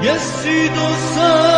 Yes, she does.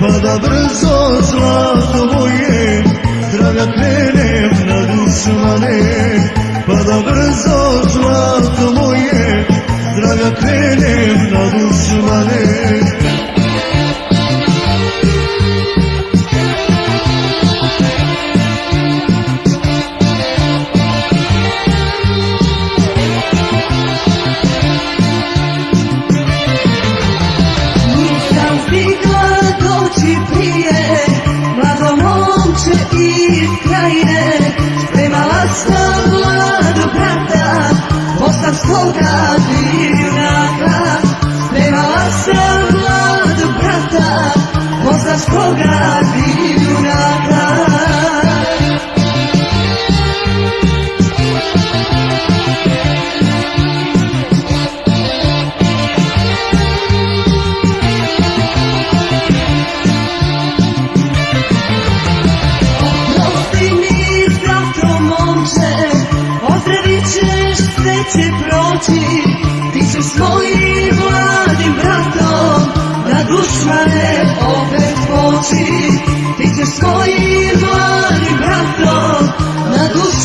Pada brzozla, to moje, tragak Christmas. sve će proći, ti se svojim mladim bratom na dušmane opet poći, ti se svojim mladim bratom na dušmane opet poći.